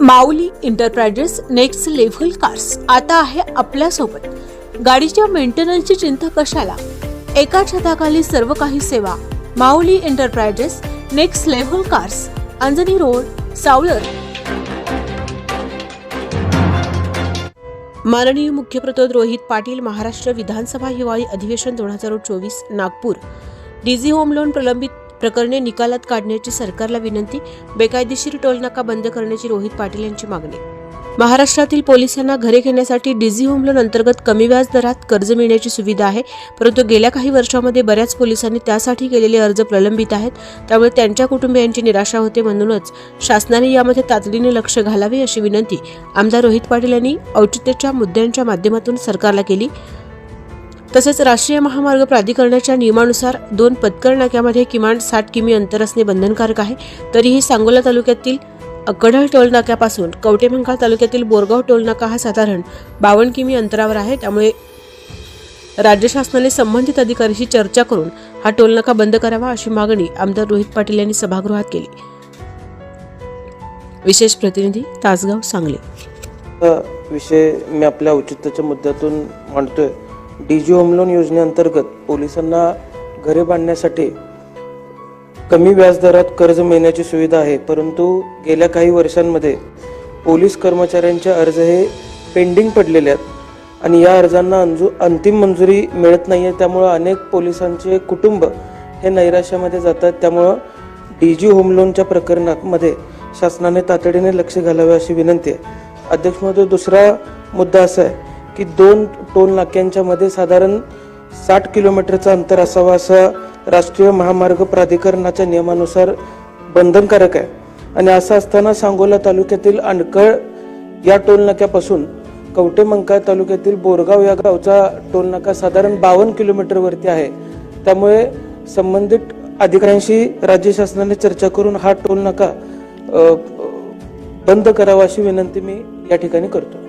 Mauli enterprises next level cars. आता आहे आपल्यासोबत. गाडीच्या मेंटेनन्सची चिंता कशाला? एका छताखाली सर्व काही सेवा. Mauli enterprises next level cars. Anjani road Savlar. माननीय मुख्यप्रतोद रोहित पाटील महाराष्ट्र विधानसभा हिवाळी अधिवेशन दोन हजार चोवीस नागपूर. डीझी होम लोन प्रलंबित प्रकरणे निकालात काढण्याची सरकारला विनंती बेकायदेशीर टोलनाका बंद करण्याची रोहित पाटील यांची मागणी. महाराष्ट्रातील पोलिसांना घरे घेण्यासाठी डिझी होम लोन अंतर्गत कमी व्याज दरात कर्ज मिळण्याची सुविधा आहे परंतु गेल्या काही वर्षांमध्ये बऱ्याच पोलिसांनी त्यासाठी केलेले अर्ज प्रलंबित आहेत त्यामुळे त्यांच्या कुटुंबियांची निराशा होते म्हणूनच शासनाने यामध्ये तातडीने लक्ष घालावे अशी विनंती आमदार रोहित पाटील यांनी औचित्याच्या मुद्द्यांच्या माध्यमातून सरकारला केली. तसेच राष्ट्रीय महामार्ग प्राधिकरणाच्या नियमानुसार दोन पत्कर नाक्यामध्ये किमान साठ किमी अंतर असणे बंधनकारक आहे. तरीही सांगोला तालुक्यातील अकडळ टोल नाक्यापासून कवटेमंकाळ तालुक्यातील बोरगाव टोल नाका हा साधारण बावन्न किमी अंतरावर आहे. त्यामुळे राज्य शासनाने संबंधित अधिकाऱ्यांशी चर्चा करून हा टोलनाका बंद करावा अशी मागणी आमदार रोहित पाटील यांनी सभागृहात केली. विशेष प्रतिनिधी तासगाव सांगली. विषय मी आपल्या औचित्याच्या मुद्द्यातून मांडतोय. डी जी होम लोन योजनेअंतर्गत पोलिसांना घरे बांधण्यासाठी कमी व्याजदरात कर्ज मिळण्याची सुविधा आहे परंतु गेल्या काही वर्षांमध्ये पोलीस कर्मचाऱ्यांचे अर्ज हे पेंडिंग पडलेले आहेत आणि या अर्जांना अंजू अंतिम मंजुरी मिळत नाही आहे त्यामुळं अनेक पोलिसांचे कुटुंब हे नैराश्यामध्ये जातात. त्यामुळं डी जी होम लोनच्या प्रकरणामध्ये शासनाने तातडीने लक्ष घालावे अशी विनंती आहे. अध्यक्ष महोदय दुसरा मुद्दा असा आहे की दोन टोल नाक्यांच्या मध्ये साधारण साठ किलोमीटरचं अंतर असावं असं राष्ट्रीय महामार्ग प्राधिकरणाच्या नियमानुसार बंधनकारक आहे. आणि असं असताना सांगोला तालुक्यातील अणकळ या टोल नाक्यापासून कवटेमंका तालुक्यातील बोरगाव या गावचा टोल नाका साधारण बावन्न किलोमीटरवरती आहे. त्यामुळे संबंधित अधिकाऱ्यांशी राज्य शासनाने चर्चा करून हा टोल नाका बंद करावा अशी विनंती मी या ठिकाणी करतो.